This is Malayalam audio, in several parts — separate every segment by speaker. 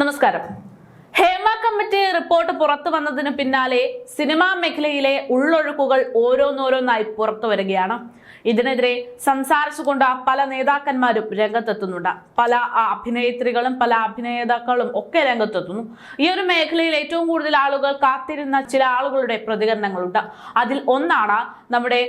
Speaker 1: നമസ്കാരം. റിപ്പോർട്ട് പുറത്തു വന്നതിന് പിന്നാലെ സിനിമാ മേഖലയിലെ ഉള്ളൊഴുക്കുകൾ ഓരോന്നോരോന്നായി പുറത്തു വരികയാണ്. ഇതിനെതിരെ സംസാരിച്ചുകൊണ്ട് പല നേതാക്കന്മാരും രംഗത്തെത്തുന്നുണ്ട്. പല അഭിനേത്രികളും പല അഭിനേതാക്കളും ഒക്കെ രംഗത്തെത്തുന്നു. ഈ ഒരു മേഖലയിൽ ഏറ്റവും കൂടുതൽ ആളുകൾ കാത്തിരുന്ന ചില ആളുകളുടെ പ്രതികരണങ്ങളുണ്ട്. അതിൽ ഒന്നാണ് നമ്മുടെ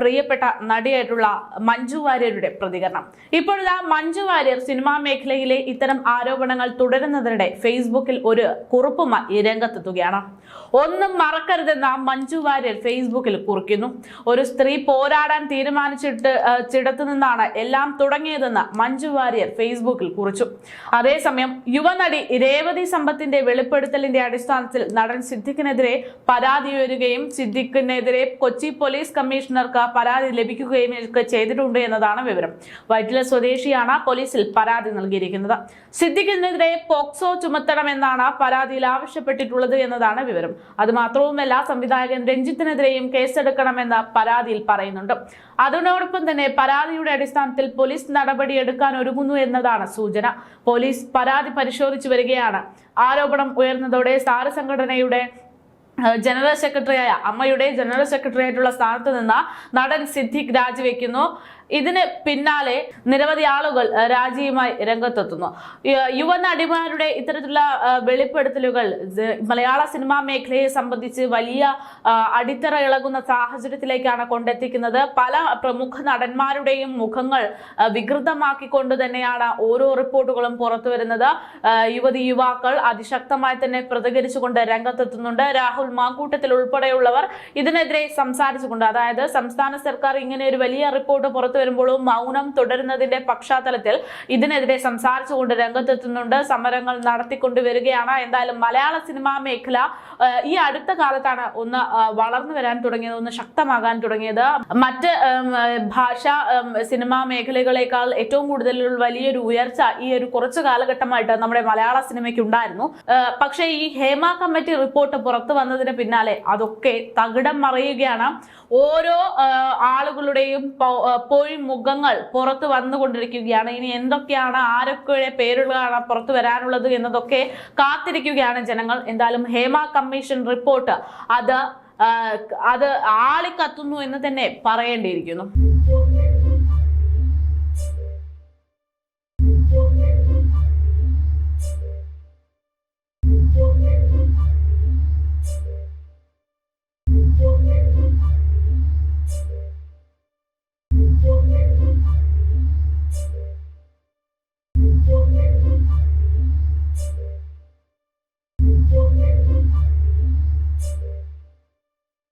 Speaker 1: പ്രിയപ്പെട്ട നടിയായിട്ടുള്ള മഞ്ജു വാര്യരുടെ പ്രതികരണം. ഇപ്പോഴാ മഞ്ജു വാര്യർ സിനിമാ മേഖലയിലെ ഇത്തരം ആരോപണങ്ങൾ തുടരുന്നതിനിടെ ഫേസ്ബുക്കിൽ ഒരു കുറിപ്പുമായി രംഗത്തെത്തുകയാണ്. ഒന്നും മറക്കരുതെന്ന് മഞ്ജു വാര്യർ ഫേസ്ബുക്കിൽ കുറിക്കുന്നു. ഒരു സ്ത്രീ പോരാടാൻ തീരുമാനിച്ചിട്ട് ചിടത്തു നിന്നാണ് എല്ലാം തുടങ്ങിയതെന്ന് മഞ്ജു വാര്യർ ഫേസ്ബുക്കിൽ കുറിച്ചു. അതേസമയം യുവനടി രേവതി സമ്പത്തിന്റെ വെളിപ്പെടുത്തലിന്റെ അടിസ്ഥാനത്തിൽ നടൻ സിദ്ദിഖിനെതിരെ പരാതി ഉയരുകയും സിദ്ദിഖിനെതിരെ കൊച്ചി പോലീസ് കമ്മീഷണർക്ക് പരാതി ലഭിക്കുകയും ഒക്കെ ചെയ്തിട്ടുണ്ട് എന്നതാണ് വിവരം. വൈറ്റില സ്വദേശിയാണ് പോലീസിൽ പരാതി നൽകിയിരിക്കുന്നത്. സിദ്ദിഖിനെതിരെ പോക്സോ ചുമത്തണമെന്നാണ് പരാതിയിൽ ആവശ്യപ്പെട്ടിട്ടുള്ളത് എന്നതാണ് വിവരം. അത് മാത്രവുമല്ല സംവിധായകൻ രഞ്ജിത്തിനെതിരെയും കേസെടുക്കണമെന്ന പരാതിയിൽ പറയുന്നുണ്ട്. അതിനോടൊപ്പം തന്നെ പരാതിയുടെ അടിസ്ഥാനത്തിൽ പോലീസ് നടപടി എടുക്കാൻ ഒരുങ്ങുന്നു എന്നതാണ് സൂചന. പോലീസ് പരാതി പരിശോധിച്ചു വരികയാണ്. ആരോപണം ഉയർന്നതോടെ സാറ് സംഘടനയുടെ ജനറൽ സെക്രട്ടറിയായ അമ്മയുടെ ജനറൽ സെക്രട്ടറി ആയിട്ടുള്ള സ്ഥാനത്ത് നിന്ന് നടൻ സിദ്ദിഖ് രാജിവെക്കുന്നു. ഇതിന് പിന്നാലെ നിരവധി ആളുകൾ രാജിയുമായി രംഗത്തെത്തുന്നു. യുവ യുവനടിമാരുടെ ഇത്തരത്തിലുള്ള വെളിപ്പെടുത്തലുകൾ മലയാള സിനിമാ മേഖലയെ സംബന്ധിച്ച് വലിയ അടിത്തറ ഇളകുന്ന സാഹചര്യത്തിലേക്കാണ് കൊണ്ടെത്തിക്കുന്നത്. പല പ്രമുഖ നടന്മാരുടെയും മുഖങ്ങൾ വികൃതമാക്കിക്കൊണ്ട് തന്നെയാണ് ഓരോ റിപ്പോർട്ടുകളും പുറത്തു വരുന്നത്. യുവതി യുവാക്കൾ അതിശക്തമായി തന്നെ പ്രതികരിച്ചുകൊണ്ട് രംഗത്തെത്തുന്നുണ്ട്. രാഹുൽ മാങ്കൂട്ടത്തിൽ ഉൾപ്പെടെയുള്ളവർ ഇതിനെതിരെ സംസാരിച്ചുകൊണ്ട് അതായത് സംസ്ഥാന സർക്കാർ ഇങ്ങനെ ഒരു വലിയ റിപ്പോർട്ട് പുറത്തു വരുമ്പോഴും മൗനം തുടരുന്നതിന്റെ പശ്ചാത്തലത്തിൽ ഇതിനെതിരെ സംസാരിച്ചുകൊണ്ട് രംഗത്തെത്തുന്നുണ്ട്. സമരങ്ങൾ നടത്തിക്കൊണ്ട് വരികയാണ്. എന്തായാലും മലയാള സിനിമാ മേഖല ഈ അടുത്ത കാലത്താണ് ഒന്ന് വളർന്നു വരാൻ തുടങ്ങിയത് ഒന്ന് ശക്തമാകാൻ തുടങ്ങിയത്. മറ്റ് ഭാഷ സിനിമാ മേഖലകളെക്കാൾ ഏറ്റവും കൂടുതൽ വലിയൊരു ഉയർച്ച ഈ ഒരു കുറച്ചു കാലഘട്ടമായിട്ട് നമ്മുടെ മലയാള സിനിമയ്ക്ക് ഉണ്ടായിരുന്നു. പക്ഷേ ഈ ഹേമ കമ്മിറ്റി റിപ്പോർട്ട് പുറത്തു വന്നതിന് പിന്നാലെ അതൊക്കെ തകിടം മറിയുകയാണ്. ഓരോ ആളുകളുടെയും പോയി മുഖങ്ങൾ പുറത്ത് വന്നുകൊണ്ടിരിക്കുകയാണ്. ഇനി എന്തൊക്കെയാണ് ആരൊക്കെ പേരുകളാണ് പുറത്തു വരാനുള്ളത് എന്നതൊക്കെ കാത്തിരിക്കുകയാണ് ജനങ്ങൾ. എന്തായാലും ഹേമ കമ്മീഷൻ റിപ്പോർട്ട് അത് അത് ആളിക്കത്തുന്നു എന്ന് തന്നെ പറയേണ്ടിയിരിക്കുന്നു.